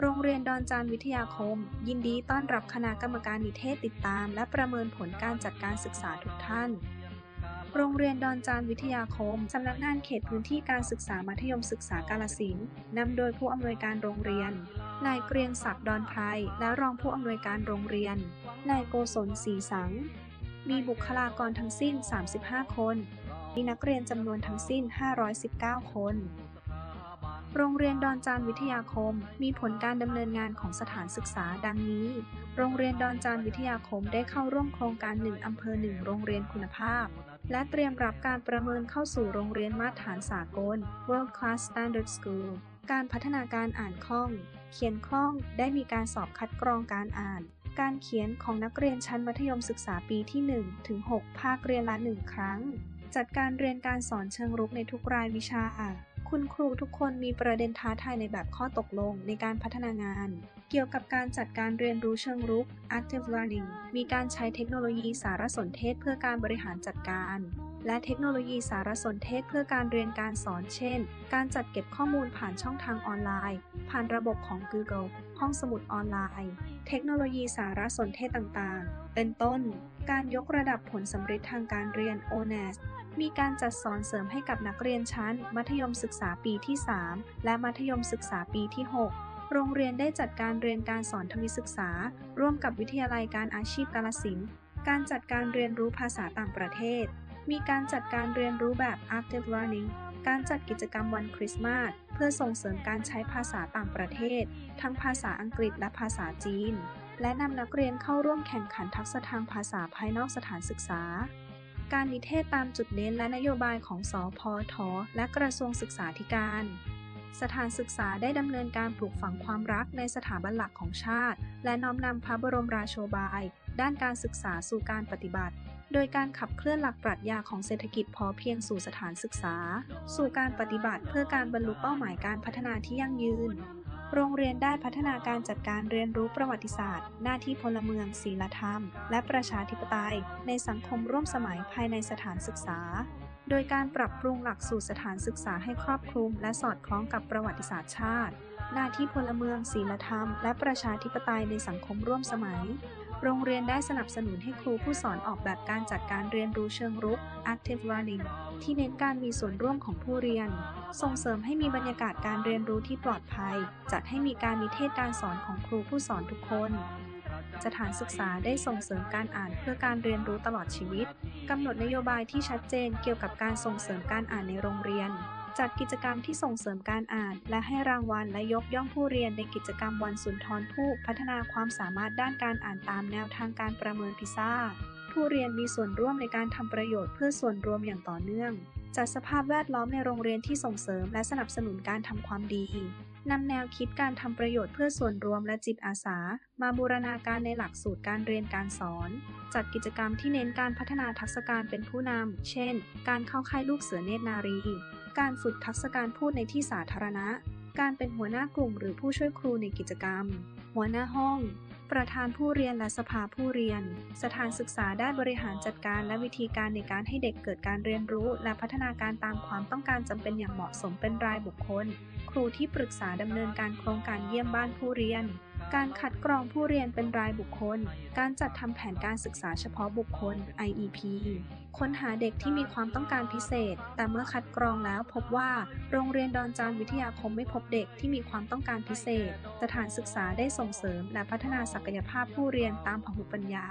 โรงเรียนดอนจานวิทยาคม ยินดีต้อนรับคณะกรรมการนิเทศติดตาม และประเมินผลการจัดการศึกษาทุกท่าน โรงเรียนดอนจานวิทยาคม สำนักงานเขตพื้นที่การศึกษามัธยมศึกษากาลสินนำโดยผู้อำนวยการโรงเรียน นายเกรียงศักดิ์ดอนไพรและรองผู้อำนวยการโรงเรียน นายโกศลศรีสัง มีบุคลากรทั้งสิ้น 35 คน มีนักเรียนจำนวนทั้งสิ้น 519 คน โรงเรียนดอนจานวิทยาคม มีผลการดำเนินงานของสถานศึกษาดังนี้ โรงเรียนดอนจานวิทยาคมได้เข้าร่วมโครงการ1อำเภอ1โรงเรียนคุณภาพ และเตรียมรับการประเมินเข้าสู่โรงเรียนมาตรฐานสากล World Class Standard School การพัฒนาการอ่านคล่อง เขียนคล่อง ได้มีการสอบคัดกรองการอ่าน การเขียนของนักเรียนชั้นมัธยมศึกษาปีที่ 1 ถึง 6 ภาคเรียนละ 1 ครั้ง จัดการเรียนการสอนเชิงรุกในทุกรายวิชา คุณครูทุกคนมีประเด็นท้าทายในแบบข้อตกลงในการพัฒนางาน เกี่ยวกับการจัดการเรียนรู้เชิงรุก active learning มีการใช้เทคโนโลยีสารสนเทศเพื่อการบริหารจัดการ และเทคโนโลยีสารสนเทศเพื่อการเรียนการสอน เช่น การจัดเก็บข้อมูลผ่านช่องทางออนไลน์ ผ่านระบบของ Google ห้องสมุดออนไลน์ เทคโนโลยีสารสนเทศต่างๆ เป็นต้น การยกระดับผลสำเร็จทางการเรียน ONES มีการจัดสอนเสริมให้กับนักเรียนชั้น มัธยมศึกษาปีที่ 3 และมัธยมศึกษาปีที่ 6 โรงเรียนได้จัดการเรียนการสอนทวิศึกษา ร่วมกับวิทยาลัยการอาชีพกาลสินการจัดการเรียนรู้ภาษาต่างประเทศ มีการจัดการเรียนรู้แบบ active learning การจัดกิจกรรมวันคริสต์มาสเพื่อส่งเสริมการใช้ภาษาต่างประเทศ ทั้งภาษาอังกฤษและภาษาจีน และนำนักเรียนเข้าร่วมแข่งขันทักษะทางภาษาภายนอกสถานศึกษา การนิเทศตามจุดเน้นและนโยบายของสอพอทและกระทรวงศึกษาธิการ สถานศึกษาได้ดำเนินการปลูกฝังความรักในสถาบันหลักของชาติ และน้อมนำพระบรมราโชบาย ด้านการศึกษาสู่การปฏิบัติ โดยการขับเคลื่อนหลักปรัชญาของเศรษฐกิจพอเพียงสู่สถานศึกษา สู่การปฏิบัติเพื่อการบรรลุเป้าหมายการพัฒนาที่ยั่งยืน โรงเรียนได้พัฒนาการจัดการเรียนรู้ประวัติศาสตร์ หน้าที่พลเมืองศีลธรรม และประชาธิปไตย ในสังคมร่วมสมัยภายในสถานศึกษา โดยการปรับปรุงหลักสูตรสถานศึกษาให้ครอบคลุม และสอดคล้องกับประวัติศาสตร์ชาติ หน้าที่พลเมือง ศีลธรรม และประชาธิปไตยในสังคมร่วมสมัย โรงเรียนได้สนับสนุนให้ครูผู้สอนออกแบบการจัดการเรียนรู้เชิงรุก active learning ที่เน้นการมีส่วนร่วมของผู้เรียน ส่งเสริมให้มีบรรยากาศการเรียนรู้ที่ปลอดภัย จัดให้มีการนิเทศการสอนของครูผู้สอนทุกคน สถานศึกษาได้ส่งเสริมการอ่านเพื่อการเรียนรู้ตลอดชีวิต กำหนดนโยบายที่ชัดเจนเกี่ยวกับการส่งเสริมการอ่านในโรงเรียน จัดกิจกรรมที่ส่งเสริมการอ่าน และให้รางวัลและยกย่องผู้เรียนในกิจกรรมวันสุนทรภู่พัฒนาความสามารถด้านการอ่านตามแนวทางการประเมินพิซ่าผู้เรียนมีส่วนร่วมในการทำประโยชน์เพื่อส่วนรวมอย่างต่อเนื่อง จัดสภาพแวดล้อมในโรงเรียนที่ส่งเสริมและสนับสนุนการทำความดี นำแนวคิดการทำประโยชน์เพื่อส่วนรวมและจิตอาสา มาบูรณาการในหลักสูตรการเรียนการสอน จัดกิจกรรมที่เน้นการพัฒนาทักษะการเป็นผู้นำ เช่น การเข้าค่ายลูกเสือเนตรนารี การฝึกทักษะการพูดในที่สาธารณะ การเป็นหัวหน้ากลุ่มหรือผู้ช่วยครูในกิจกรรม หัวหน้าห้อง ประธานผู้เรียนและสภาผู้เรียน สถานศึกษาได้บริหารจัดการและวิธีการในการให้เด็กเกิดการเรียนรู้ และพัฒนาการตามความต้องการจำเป็นอย่างเหมาะสมเป็นรายบุคคล ครูที่ปรึกษาดำเนินการโครงการเยี่ยมบ้านผู้เรียน การคัดกรองผู้เรียนเป็นรายบุคคล การจัดทำแผนการศึกษาเฉพาะบุคคล IEP ค้นหาเด็กที่มีความต้องการพิเศษ แต่เมื่อคัดกรองแล้วพบว่า โรงเรียนดอนจานวิทยาคมไม่พบเด็กที่มีความต้องการพิเศษ สถานศึกษาได้ส่งเสริม และพัฒนาศักยภาพผู้เรียนตามพหุปัญญา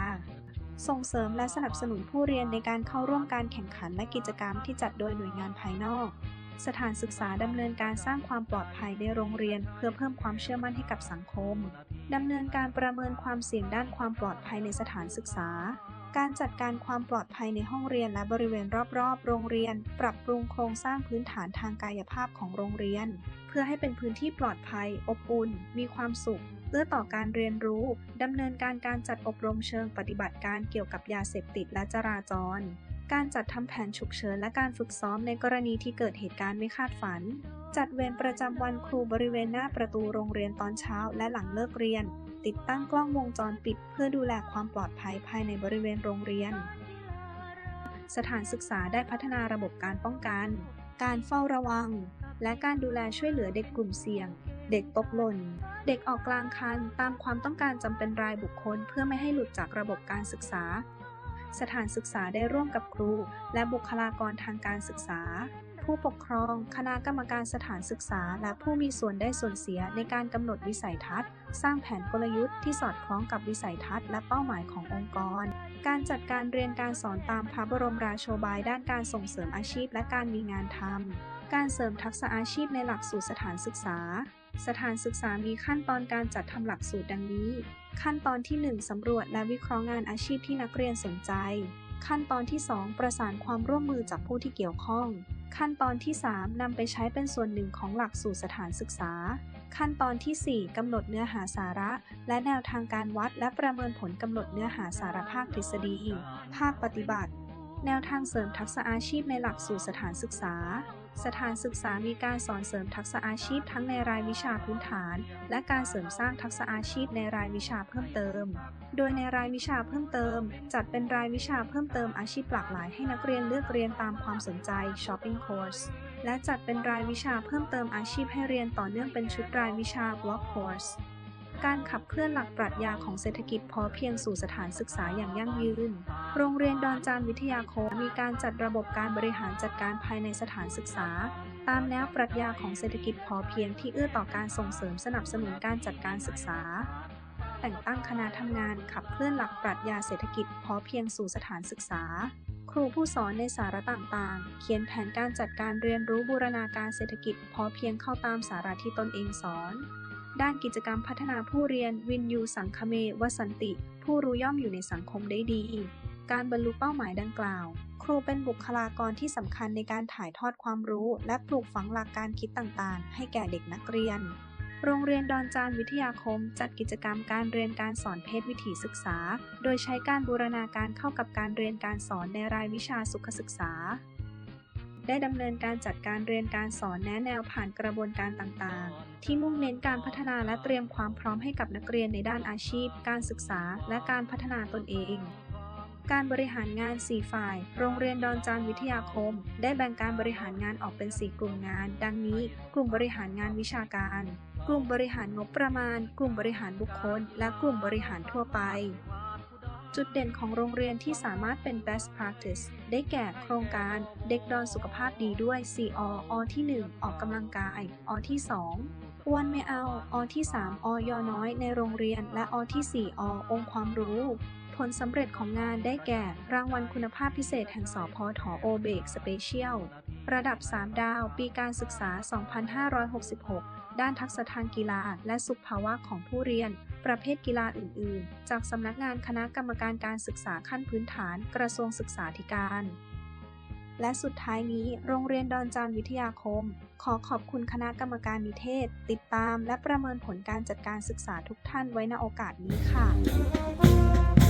ส่งเสริมและสนับสนุนผู้เรียนในการเข้าร่วมการแข่งขันและกิจกรรมที่จัดโดยหน่วยงานภายนอก สถานศึกษาดำเนินการสร้างความปลอดภัยในโรงเรียน เพื่อเพิ่มความเชื่อมั่นให้กับสังคม ดำเนินการประเมินความเสี่ยงด้านความปลอดภัยในสถานศึกษา การจัดการความปลอดภัยในห้องเรียนและบริเวณรอบๆ โรงเรียน ปรับปรุงโครงสร้างพื้นฐานทางกายภาพของโรงเรียน เพื่อให้เป็นพื้นที่ปลอดภัย อบอุ่น มีความสุขเอื้อต่อการเรียนรู้ ดำเนินการการจัดอบรมเชิงปฏิบัติการเกี่ยวกับยาเสพติดและจราจร การจัดทำแผนฉุกเฉินและการฝึกซ้อมในกรณีที่เกิดเหตุการณ์ไม่คาดฝัน จัดเวรประจำวันครูบริเวณหน้าประตูโรงเรียนตอนเช้าและหลังเลิกเรียน ติดตั้งกล้องวงจรปิดเพื่อดูแลความปลอดภัยภายในบริเวณโรงเรียน สถานศึกษาได้พัฒนาระบบการป้องกัน การเฝ้าระวัง และการดูแลช่วยเหลือเด็กกลุ่มเสี่ยง เด็กตกหล่น เด็กออกกลางคันตามความต้องการจำเป็นรายบุคคลเพื่อไม่ให้หลุดจากระบบการศึกษา สถานศึกษาได้ร่วมกับครู และบุคลากรทางการศึกษา ผู้ปกครอง คณะกรรมการสถานศึกษา และผู้มีส่วนได้ส่วนเสียในการกำหนดวิสัยทัศน์ สร้างแผนกลยุทธ์ที่สอดคล้องกับวิสัยทัศน์และเป้าหมายขององค์กร การจัดการเรียนการสอนตามพระบรมราโชบายด้านการส่งเสริมอาชีพและการมีงานทำ การเสริมทักษะอาชีพในหลักสูตรสถานศึกษาสถานศึกษามีขั้นตอนการจัดทำหลักสูตรดังนี้ ขั้นตอนที่ 1 สำรวจและวิเคราะห์งานอาชีพที่นักเรียนสนใจ ขั้นตอนที่ 2 ประสานความร่วมมือจากผู้ที่เกี่ยวข้อง ขั้นตอนที่ 3นำไปใช้เป็นส่วนหนึ่งของหลักสูตรสถานศึกษา ขั้นตอนทีสี่4กำหนดเนื้อหาสาระ และแนวทางการวัด และประเมินผลกำหนดเนื้อหาสาระภาคทฤษฎี ภาคปฏิบัติ แนวทางเสริมทักษะอาชีพในหลักสูตรสถานศึกษา สถานศึกษามีการสอนเสริมทักษะอาชีพทั้งในรายวิชาพื้นฐาน และการเสริมสร้างทักษะอาชีพในรายวิชาเพิ่มเติม โดยในรายวิชาเพิ่มเติม จัดเป็นรายวิชาเพิ่มเติมอาชีพหลากหลายให้นักเรียนเลือกเรียนตามความสนใจ shopping course และจัดเป็นรายวิชาเพิ่มเติมอาชีพให้เรียนต่อเนื่องเป็นชุดรายวิชา block course การขับเคลื่อนหลักปรัชญาของเศรษฐกิจพอเพียงสู่สถานศึกษาอย่างยั่งยืน โรงเรียนดอนจานวิทยาคมมีการจัดระบบการบริหารจัดการภายในสถานศึกษา ตามแนวปรัชญาของเศรษฐกิจพอเพียงที่เอื้อต่อการส่งเสริมสนับสนุนการจัดการศึกษา แต่งตั้งคณะทำงานขับเคลื่อนหลักปรัชญาเศรษฐกิจพอเพียงสู่สถานศึกษาครูผู้สอนในสาระต่างๆ เขียนแผนการจัดการเรียนรู้บูรณาการเศรษฐกิจพอเพียงเข้าตามสาระที่ตนเองสอน ด้านกิจกรรมพัฒนาผู้เรียน วินยูสังคเม วสันติ ผู้รู้ย่อมอยู่ในสังคมได้ดี การบรรลุเป้าหมายดังกล่าว ครูเป็นบุคลากรที่สำคัญในการถ่ายทอดความรู้ และปลูกฝังหลักการคิดต่างๆ ให้แก่เด็กนักเรียน โรงเรียนดอนจานวิทยาคม จัดกิจกรรมการเรียนการสอนเพศวิถีศึกษา โดยใช้การบูรณาการเข้ากับการเรียนการสอนในรายวิชาสุขศึกษา ได้ดำเนินการจัดการเรียนการสอนแนะแนวผ่านกระบวนการต่างๆ ที่มุ่งเน้นการพัฒนาและเตรียมความพร้อมให้กับนักเรียนในด้านอาชีพ การศึกษา และการพัฒนาตนเองการบริหารงาน 4 ฝ่าย โรงเรียนดอนจานวิทยาคม ได้แบ่งการบริหารงานออกเป็น 4 กลุ่มงาน ดังนี้ กลุ่มบริหารงานวิชาการ กลุ่มบริหารงบประมาณ กลุ่มบริหารบุคคล และกลุ่มบริหารทั่วไป จุดเด่นของโรงเรียนที่สามารถเป็น best practice ได้แก่โครงการเด็กดอนสุขภาพดีด้วย4ออที่ 1 ออกกำลังกายอที่2อ้วนไม่เอาอที่ 3 อยอน้อยในโรงเรียน และอที่ 4 อองค์ความรู้ ผลสำเร็จของงานได้แก่ รางวัลคุณภาพพิเศษแห่งสพทโอเบกสเปเชียลระดับ 3 ดาว ปีการศึกษา 2566 ด้านทักษะทางกีฬาและสุขภาวะของผู้เรียน ประเภทกีฬาอื่น ๆ จากสำนักงานคณะกรรมการการศึกษาขั้นพื้นฐานกระทรวงศึกษาธิการ และสุดท้ายนี้ โรงเรียนดอนจานวิทยาคม ขอขอบคุณคณะกรรมการนิเทศ ติดตามและประเมินผลการจัดการศึกษาทุกท่านไว้ณโอกาสนี้ค่ะ